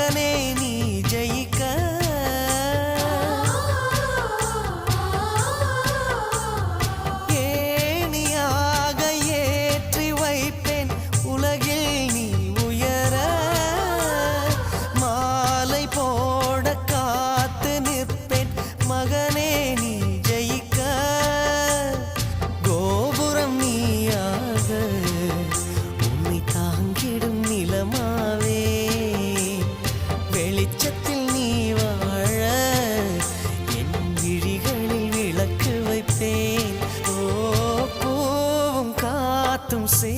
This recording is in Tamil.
ಮಗನೇ ನೀ வெளிச்சத்தில் நீ வாழ என் விழிகளில் விளக்கு வைப்பேன். ஓ பூவும் காத்தும் சே